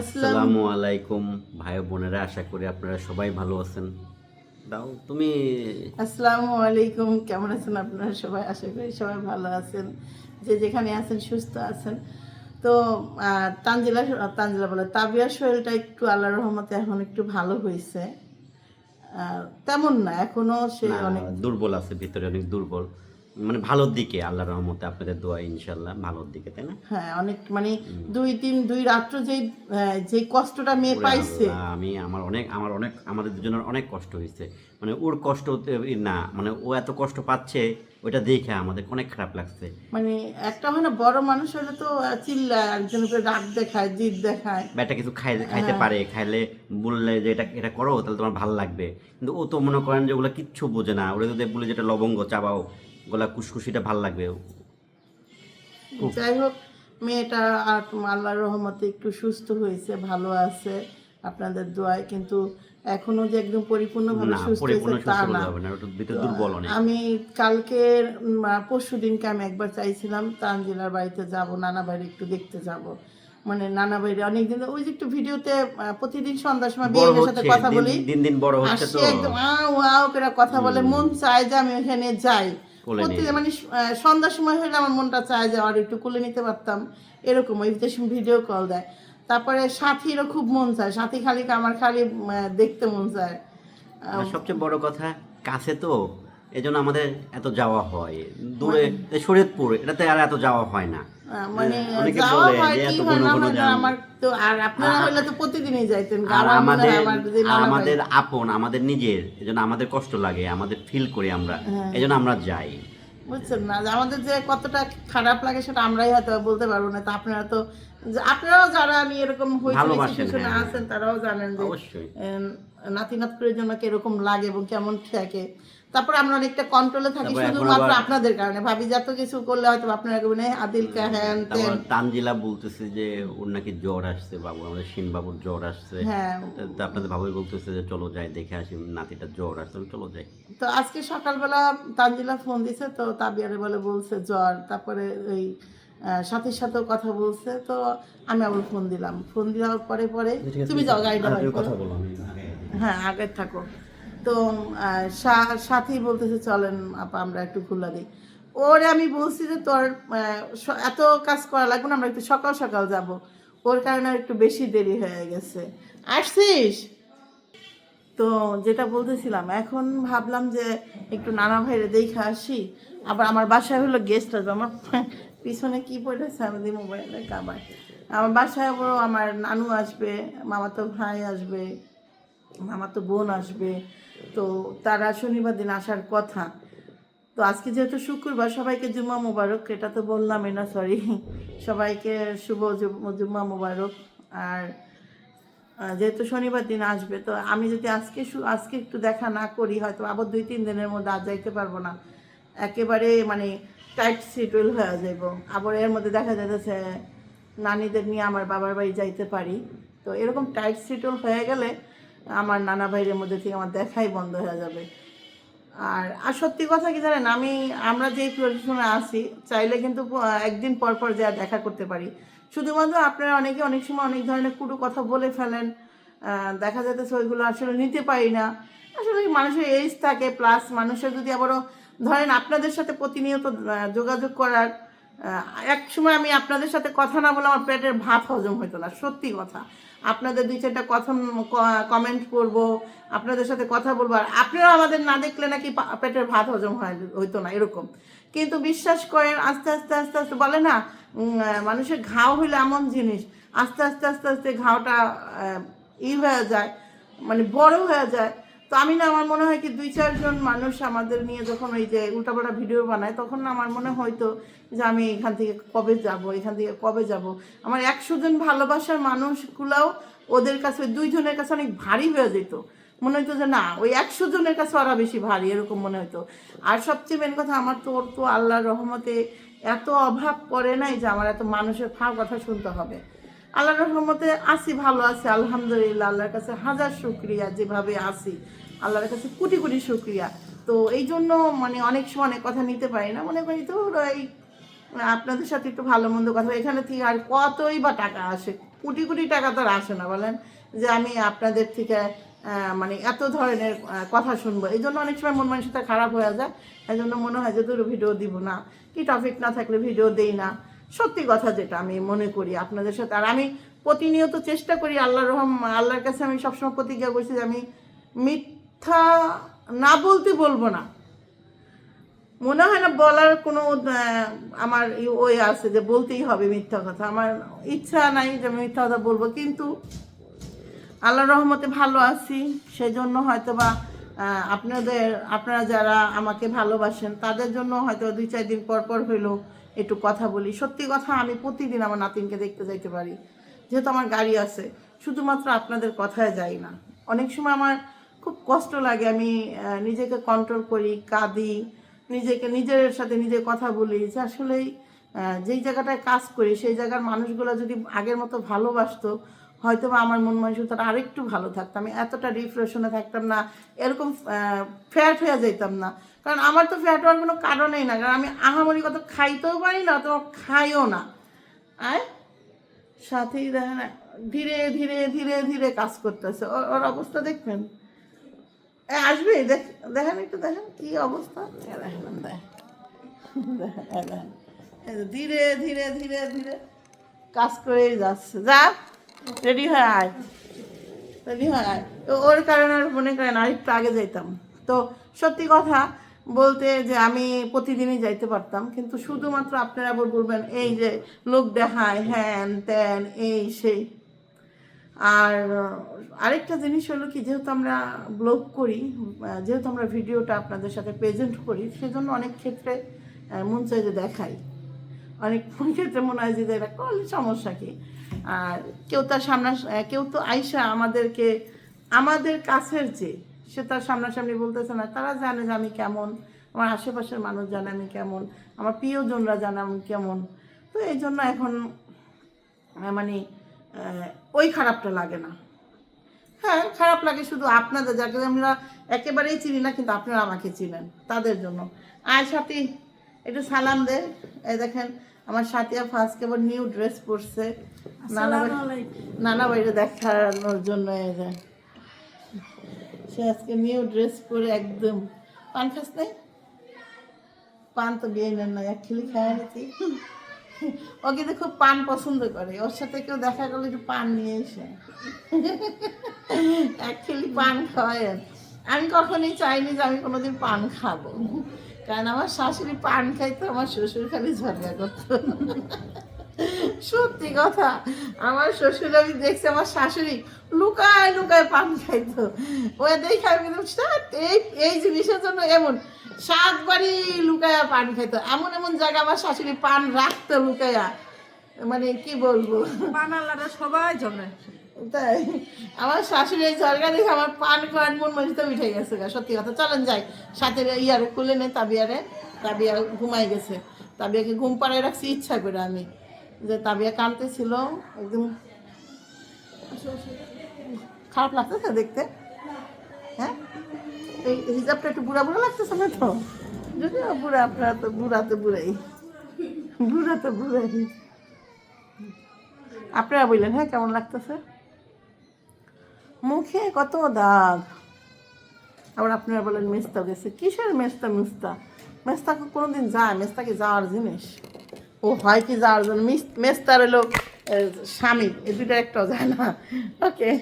আসসালামু আলাইকুম ভাই বোনেরা আশা করি আপনারা সবাই ভালো আছেন। দাও তুমি আসসালামু আলাইকুম কেমন আছেন আপনারা সবাই? আশা করি সবাই ভালো আছেন। যে যেখানে আছেন সুস্থ আছেন। তো তানজিলা তানজিলা বলে তাবিয়ার শরীরটা একটু আল্লাহ রহমতে এখন একটু ভালো হয়েছে। তেমন না এখনও সে অনেক দুর্বল আছে ভিতরে অনেক দুর্বল। মানে ভালোর দিকে আল্লাহর রহমতে আপনাদের দোয়া ইনশাল্লাহ ভালোর দিকে তাই না? হ্যাঁ অনেক মানে দুই দিন দুই রাত্র আহ, যে কষ্টটা মেয়ে পাইছে। আমি আমার অনেক আমার অনেক আমাদের দুজনের অনেক কষ্ট হয়েছে। মানে ওর কষ্ট না মানে ও এত কষ্ট পাচ্ছে ওইটা দেখে আমাদের অনেক খারাপ লাগছে। মানে একটা হয় না বড় মানুষ হলে তো চিল্লায় একজনের উপরে রাগ দেখায় জিদ দেখায়। বা এটা কিছু খাই খাইতে হ্যাঁ। পারে খাইলে বললে যে এটা এটা করো তাহলে তোমার ভালো লাগবে। কিন্তু ও তো মনে করেন যে ওগুলো কিচ্ছু বোঝে না ওরা যদি বলে যেটা লবঙ্গ চাবাও ওগুলা কুসকুসিটা ভালো লাগবে। যাই হোক মেয়েটা আর আল্লাহর রহমতে একটু সুস্থ হয়েছে ভালো আছে আপনাদের দোয়ায় কিন্তু এখনও যে একদম পরিপূর্ণভাবে সুস্থ হয়েছে তা না। আমি কালকে পরশু দিনকে আমি একবার চাইছিলাম তানজিলার বাড়িতে যাব নানা বাড়ি একটু দেখতে যাব। মানে নানা বাইরে অনেকদিন ওই যে একটু ভিডিওতে প্রতিদিন সন্ধ্যার সময় বিয়ের সাথে কথা বলি। দিন দিন বড় হচ্ছে তো। একদম আও আও করে কথা বলে মন চায় যে আমি ওখানে যাই। কোলে নিয়ে। মানে সন্ধ্যার সময় হলে আমার মনটা চায় যে আর একটু কোলে নিতে পারতাম। এরকম ওই দেশ ভিডিও কল দেয়। তারপরে সাথীরও খুব মন চায়। সাথী খালি আমার খালি দেখতে মন চায়। সবচেয়ে বড় কথা কাছে তো এজন্য আমাদের এত যাওয়া হয়। দূরে এই শরীয়তপুর এটাতে আর এত যাওয়া হয় না। মানে হ্যাঁ, যাওয়া হয় কি হয় না হয় আমার তো আর আপনারা হলে তো প্রতিদিনই যাইতেন আর আমার মনে হয়। আমাদের আপন আমাদের নিজের এজন্য আমাদের কষ্ট লাগে আমাদের ফিল করি আমরা হ্যাঁ। এজন্য আমরা যাই। বুঝছেন না আমাদের যে কতটা খারাপ লাগে সেটা আমরাই হয়তো বলতে পারব না তা আপনারা তো আপনারাও যারা আমি এরকম হয়েছে হ্যাঁ। আছেন তারাও জানেন যে নাতি নাতকুরের জন্য কীরকম লাগে এবং কেমন থাকে। তারপর আমরা অনেকটা কন্ট্রোলে থাকি শুধুমাত্র আপনাদের কারণে। ভাবি যত কিছু করলে হয়তো আপনারা কেমন আদিল কা হ্যান তেন তানজিলা বলতেছে যে ওর নাকি জ্বর আসছে বাবু আমাদের সিন বাবুর জ্বর আসছে। হ্যাঁ। আপনাদের ভাবি বলতেছে যে চলো যাই দেখে আসি নাতিটা জ্বর আসছে চলো যাই। তো আজকে সকালবেলা তানজিলা ফোন দিছে তো তাবিয়ারে বলে বলছে জ্বর। তারপরে ওই সাথীর সাথেও কথা বলছে তো আমি আবার ফোন দিলাম। ফোন দেওয়ার পরে পরে তুমি যাও গাড়িটা হ্যাঁ আগে থাকো। তো সাথী বলতেছে, চলেন আপা, আমরা একটু খোলা দিই। ওরে আমি বলছি যে, তোর এত কাজ করা লাগবে না, আমরা একটু সকাল সকাল যাব। ওর কারণে একটু বেশি দেরি হয়ে গেছে। আসছিস? তো যেটা বলতেছিলাম, এখন ভাবলাম যে, একটু নানা ভাইরে দেখে আসি। আবার আমার বাসায় হলো গেস্ট আসবে আমার পিছনে কি পড়েছে আমাদের মোবাইলে কাবার। আমার বাসায় আবার আমার নানু আসবে, মামাতো ভাই আসবে। মামাতো বোন আসবে। তো তারা শনিবার দিন আসার কথা। তো আজকে যেহেতু শুক্রবার, সবাইকে জুম্মা মোবারক, এটা তো বললামই না সরি সবাইকে শুভ জুম- জুম্মা মোবারক। আর যেহেতু শনিবার দিন আসবে, তো আমি যদি আজকে আজকে একটু দেখা না করি, হয়তো আবার দুই, তিন দিনের মধ্যে আর যাইতে পারব না। একেবারে মানে টাইট শিডিউল হয়ে যাব। আবার এর মধ্যে দেখা যাচ্ছে নানিদের নিয়ে আমার বাবার বাড়ি যাইতে পারি। তো এরকম টাইট শিডিউল হয়ে গেলে আমার নানা ভাইয়ের মধ্যে থেকে আমার দেখাই বন্ধ হয়ে যাবে। আর আর সত্যি কথা কি জানেন, আমি, আমরা যেই পজিশনে আছি, চাইলে কিন্তু একদিন পর পর যা দেখা করতে পারি। শুধুমাত্র আপনারা অনেকে অনেক সময় অনেক ধরনের কুটু কথা বলে ফেলেন দেখা যাচ্ছে ওইগুলো আসলে নিতে পারি না। আসলে মানুষের এজ থাকে প্লাস মানুষের যদি আবারও, ধরেন আপনাদের সাথে প্রতিনিয়ত যোগাযোগ করার এক সময় আমি আপনাদের সাথে কথা না বলে আমার পেটের ভাত হজম হতো না, সত্যি কথা। আপনাদের দুই চারটা কথা কমেন্ট করব, আপনাদের সাথে কথা বলব, আর আপনারা আমাদের না দেখলে নাকি পেটের ভাত হজম হয়, হইতো না, এরকম। কিন্তু বিশ্বাস করেন, আস্তে আস্তে আস্তে আস্তে, বলে না মানুষের ঘাও হইলে এমন জিনিস, আস্তে আস্তে আস্তে আস্তে ঘাওটা ই হয়ে যায় মানে বড় হয়ে যায় তো আমি না, আমার মনে হয় কি দুই চারজন মানুষ আমাদের নিয়ে যখন ওই যে উল্টাপাল্টা ভিডিও বানায়, তখন না আমার মনে হয়তো যে আমি এখান থেকে কবে যাব, এখান থেকে কবে যাব। আমার একশো জন ভালোবাসার মানুষগুলাও ওদের কাছে দুইজনের কাছে অনেক ভারী হয়ে যেত। মনে হতো যে না, ওই একশো জনের কাছে ওরা বেশি ভারী, এরকম মনে হতো আর সবচেয়ে মেন কথা, আমার তো ওর তো আল্লাহর রহমতে এত অভাব পড়ে নাই যে আমার এত মানুষের ফাও কথা শুনতে হবে। আল্লাহর রহমতে আসি ভালো আছি, আলহামদুলিল্লাহ, আল্লাহর কাছে হাজার শুক্রিয়া যেভাবে আসি আল্লাহর কাছে কোটি কোটি শুক্রিয়া। তো এই জন্য মানে অনেক সময় অনেক কথা নিতে পারি না, মনে করি তো এই আপনাদের সাথে একটু ভালো মন্দ কথা এখানে থেকে আর কতই বা টাকা আসে, কোটি কোটি টাকা তো আর আসে না, বলেন যে আমি আপনাদের থেকে মানে এত ধরনের কথা শুনব। এই জন্য অনেক সময় মন মানসিকতা খারাপ হয়ে যায়, এই জন্য মনে হয় যে দূর ভিডিও দিব না। কি টপিক না থাকলে ভিডিও দেই না। সত্যি কথা যেটা আমি মনে করি আপনাদের সাথে। আর আমি প্রতিনিয়ত চেষ্টা করি আল্লাহ রহম, আল্লাহর কাছে আমি সবসময় প্রতিজ্ঞা করছি যে আমি মিথ্যা না বলতে বলব না। মনে হয় না বলার কোনো আমার ওই আছে যে বলতেই হবে মিথ্যা কথা। আমার ইচ্ছা নাই যে আমি মিথ্যা কথা বলব, কিন্তু আল্লাহ রহমতে ভালো আছি। সেই জন্য হয়তো বা আপনাদের, আপনারা যারা আমাকে ভালোবাসেন, তাদের জন্য হয়তো দুই চার দিন পর পর হইলেও একটু কথা বলি। সত্যি কথা, আমি প্রতিদিন আমার নাতিনকে দেখতে যাইতে পারি। যেহেতু আমার গাড়ি আছে, শুধুমাত্র আপনাদের কথায় যাই না। অনেক সময় আমার খুব কষ্ট লাগে, আমি নিজেকে কন্ট্রোল করি, কাঁদি, নিজেকে, নিজের সাথে নিজে কথা বলি যে আসলেই যেই জায়গাটায় কাজ করি, সেই জায়গার মানুষগুলো যদি আগের মতো ভালোবাসতো হয়তো বা আমার মন মানসিকতা আরেকটু ভালো থাকতাম, আমি এতটা ডিপ্রেশনে থাকতাম না, এরকম ফ্যাট হয়ে যেতাম না। কারণ আমার তো ফ্যাট হওয়ার কোনো কারণেই না, কারণ আমি আহামরি কত খাইতেও পারি না অত খাইও না। আয় সাথেই দেখেন ধীরে ধীরে ধীরে ধীরে কাজ করতেছে। ওর অবস্থা দেখবেন? আসবে? দেখ, দেখেন একটু, দেখেন কি অবস্থা। দেখেন। ধীরে ধীরে ধীরে ধীরে কাজ করেই যাচ্ছে। যা রেডি হয়ে আয়। রেডি হয়ে আয়। তো ওর কারণে আর মনে করেন আরেকটু আগে যাইতাম। তো সত্যি কথা বলতে যে আমি প্রতিদিনই যাইতে পারতাম, কিন্তু শুধুমাত্র আপনারা আবার বলবেন, এই যে লোক দেখায়, হ্যান ত্যান, এই সেই। আর আরেকটা জিনিস হলো কি, যেহেতু আমরা ব্লগ করি যেহেতু আমরা ভিডিওটা আপনাদের সাথে প্রেজেন্ট করি, সেজন্য অনেক ক্ষেত্রে মন চাই যে দেখাই। অনেক ক্ষেত্রে মনে হয় যে এটা করলে সমস্যা কি? আর কেউ তার সামনা কেউ তো আইসা আমাদেরকে, আমাদের কাছের যে, সে তার সামনাসামনি বলতেছে না, তারা জানে যে আমি কেমন, আমার আশেপাশের মানুষ জানে আমি কেমন, আমার প্রিয়জনরা জানে আমি কেমন। তো এই জন্য এখন মানে ওই খারাপটা লাগে না। হ্যাঁ খারাপ লাগে শুধু আপনাদের, যাকে আমরা একেবারেই চিনি না, কিন্তু আপনারা আমাকে চিনেন, তাদের জন্য। আর সাথী, একটু সালাম দে। এই দেখেন, আমার সাথিয়া ফার্স্ট এবার নিউ ড্রেস পরছে। নানা নানা দেখানোর জন্য এই সে আজকে নিউ ড্রেস পরে একদম পান খাস নাই? পান তো বিয়ে নেন না এক খিলি খায় নিতি ও কিন্তু খুব পান পছন্দ করে ওর সাথে কেউ দেখা করলে একটু পান নিয়ে এসে। অ্যাকচুয়ালি পান খাওয়ায় আমি কখনোই চাইনি যে আমি কোনোদিন পান খাব। কারণ আমার শাশুড়ি পান খাইতো আমার শ্বশুর খালি ঝগড়া করতো। সত্যি কথা আমার শ্বশুর আমি দেখছি আমার শাশুড়ি লুকায় লুকায় পান খাইতো। ও দেখে আমি এই এই জিনিসের জন্য এমন সাতবারই লুকায়া পান খাইতো। এমন এমন জায়গা আমার শাশুড়ি পান রাখতো লুকায়া। মানে কি বলব? বানালারা সবাই জমে। তাই আমার শাশুড়ি এই ঝরকা দেখে আমার পান খাওয়ার মন মরিতে উঠে গেছে গা, সত্যি কথা। চলেন যাই সাথে ইয়ারে খুলে নে তাবিয়ারে। তাবিয়া ঘুমাই গেছে। তাবিয়াকে ঘুম পাড়ায় রাখছি ইচ্ছা করে আমি। যে তাবিয়া কানতে ছিল একদম খারাপ লাগতেছে দেখতে। হ্যাঁ? এই হিজাবটা একটু বুড়া বুড়া লাগতেছে না তো? যদি বুড়া, আপনারা তো বুড়া তো বুড়াই। বুড়া তো বুড়াই। আপনারা বললেন হ্যাঁ কেমন লাগতেছে? মুখে কত দাগ। আবার আপনারা বলেন মেস্তা গেছে কিসের মেস্তা, মুস্তা? মেস্তা কোনোদিন যায়, মেস্তা কি যাওয়ার জিনিস? ও হয় কি যাওয়ার জন্য? মিস- মেস্তার হলো স্বামী। এই দুটো একটাও যায় না। ওকে।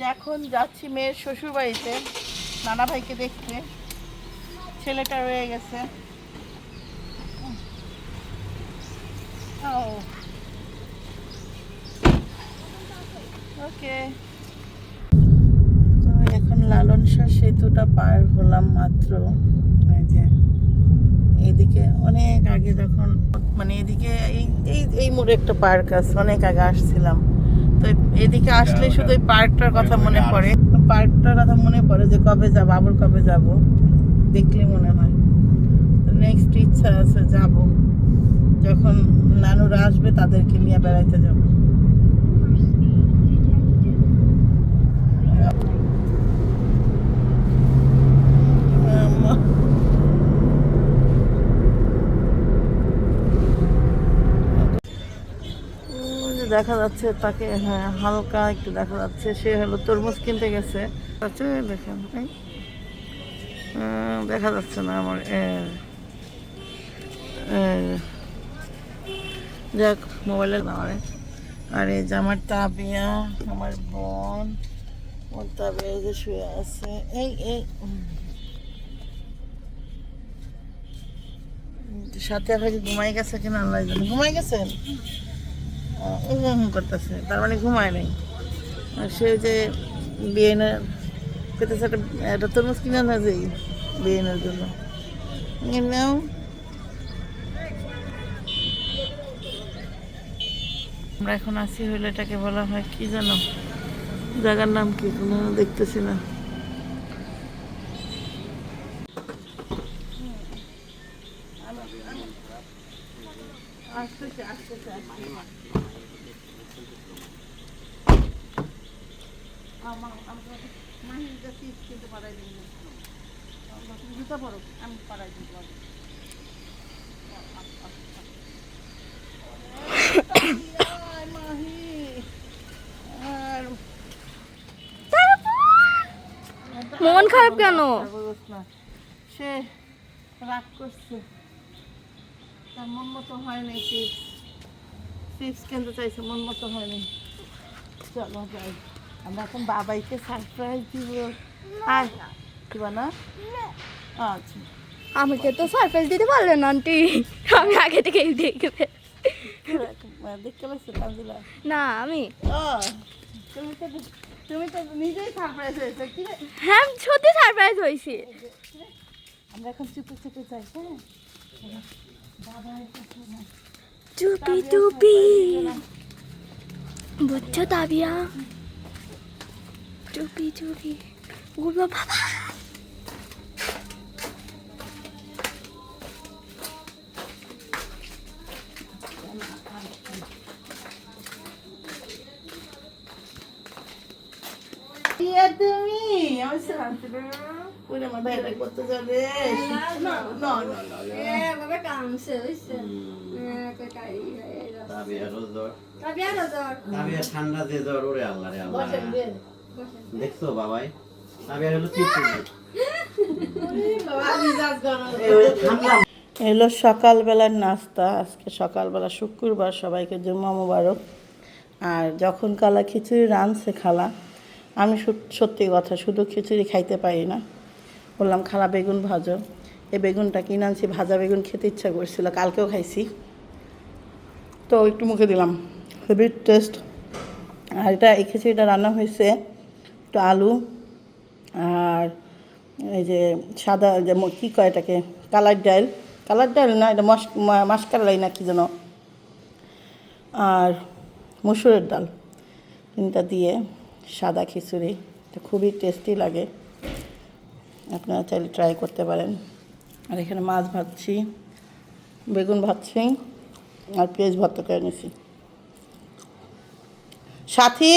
এখন যাচ্ছি মেয়ের শ্বশুর বাড়িতে নানা ভাইকে দেখতে। ছেলেটা রয়ে গেছে। ওকে। এখন লালন সেতুটা পার হলাম মাত্র। এই যে। এইদিকে অনেক আগে যখন মানে এদিকে এই এই এই মোড়ে একটা পার্ক আছে অনেক আগে আসছিলাম। তো এদিকে আসলে শুধু ওই পার্কটার কথা মনে পড়ে। পার্কটার কথা মনে পড়ে যে কবে যাব আবার কবে যাব? দেখলে মনে হয়। তো নেক্সট ইচ্ছা আছে যাব। যখন নানুরা আসবে তাদেরকে নিয়ে বেড়াইতে যাব আম্মা। ওরে দেখা যাচ্ছে তাকে হ্যাঁ হালকা একটু দেখা যাচ্ছে। সে হলো তরমুজ কিনতে গেছে। আচ্ছা দেখেন দেখা যাচ্ছে না আমার যাক মোবাইলে না আমার আর এই যে আমার তাবিয়া, আমার বোন, ওর তাবিয়া যে শুয়ে আছে। এই এই। সাথে এখন ঘুমাই গেছে কিনা আল্লাহ ঘুমাই গেছেন? হুম করতেছে, তার মানে ঘুমায় নাই। সে যে বিয়েনের পেতেছে একটা একটা তরমুজ কিনে না যাই বিয়েনের জন্য। নাও। আমরা এখন আছি হইলে এটাকে বলা হয় কি জানো? জায়গার নাম কি কোনো দেখতেছি না। আসতেছে আসতেছে আমার আমাকে কিনতে দিন জুতা পড়ো আমি মন খারাপ কেন? সে রাগ করছে। তার মন মতো হয়নি চিপস চিপস কিনতে চাইছে মন মতো হয়নি চলো যাই। আমরা এখন বাবাইকে সারপ্রাইজ দিব। আয় দিব না? আচ্ছা। আমাকে তো সারপ্রাইজ দিতে পারলেন আন্টি আমি আগে থেকেই দেখবে দেখতে পাচ্ছি না আমি। তুমি তো তুমি তো নিজেই সারপ্রাইজ হয়েছে কি হ্যাঁ সত্যি সারপ্রাইজ হয়েছি। আমরা এখন চুপে চুপে যাই হ্যাঁ? চুপি চুপি। বুঝছ তাবিয়া? চুপি চুপি ও বাবা ইয়া তুমি করতে যাবে। না না না তাবিয়ারও জ্বর। তাবিয়া ঠান্ডা দিয়ে জ্বর ওরে আল্লাহ রে আল্লাহ। দেখছ বাবাই? তাবিয়ার হলো চিপস ঠান্ডা। এলো সকালবেলার নাস্তা আজকে সকালবেলা শুক্রবার সবাইকে জুম্মা মুবারক। আর যখন কালা খিচুড়ি রাঁধছে খালা আমি সত্যি কথা শুধু খিচুড়ি খাইতে পারি না। বললাম খালা বেগুন ভাজো। এই বেগুনটা কিনে আনছি ভাজা বেগুন খেতে ইচ্ছা করছিল কালকেও খাইছি। তো একটু মুখে দিলাম। হেভি টেস্ট আর এটা এই খিচুড়িটা রান্না হয়েছে একটু আলু আর এই যে সাদা যে কী কয় এটাকে? কালার ডাল। কালার ডাল না, এটা মশ মাসকালাই না কি যেন? আর মুসুরের ডাল। তিনটা দিয়ে সাদা খিচুড়ি। এটা খুবই টেস্টি লাগে। আপনারা চাইলে ট্রাই করতে পারেন। আর এখানে মাছ ভাজছি, বেগুন ভাজছি আর পেঁয়াজ ভর্তা করে নিছি। সাথী!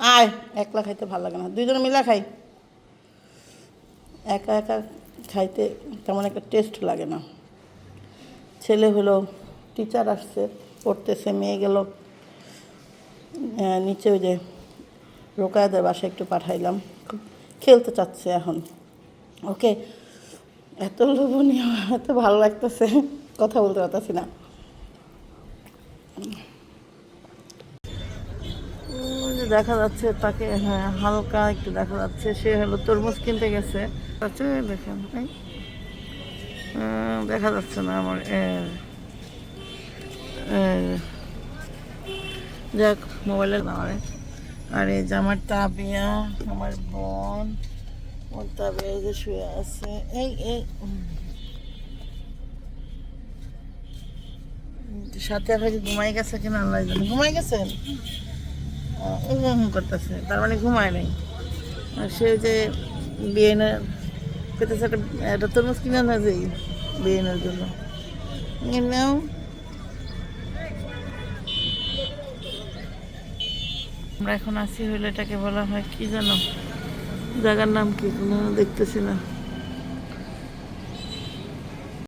আয়। একলা খাইতে ভালো লাগে না। দুইজনে মিলা খাই। একা একা খাইতে তেমন একটা টেস্ট লাগে না। ছেলে হলো টিচার আসছে, পড়তেছে, মেয়ে গেল। নিচে ওই যে রোকায়াদের বাসায় একটু পাঠাইলাম। খেলতে চাচ্ছে এখন। ওকে, এত লোভনীয়, এত ভালো লাগতেছে। কথা বলতে পারতেছি না ওই যে দেখা যাচ্ছে, তাকে হ্যাঁ হালকা একটু দেখা যাচ্ছে। সে হলো তরমুজ কিনতে গেছে। আচ্ছা দেখেন, এই দেখা যাচ্ছে না আমার যাক, মোবাইলের আমার আর এই যে আমার তাবিয়া, আমার বোন, ওর তাবিয়া যে শুয়ে আছে। এই এই সাথে এখন ঘুমাই গেছে কিনা, আল্লাহ জানে। ঘুমাই গেছেন? হুম করতেছে, তার মানে ঘুমায় নাই। সে যে বিয়েনের পেতেছে একটা একটা তরমুজ কিনে না যাই বিয়েনের জন্য। নাও। আমরা এখন আছি হইলে এটাকে বলা হয় কি জানো? জায়গার নাম কি? কোনো দেখতেছি না।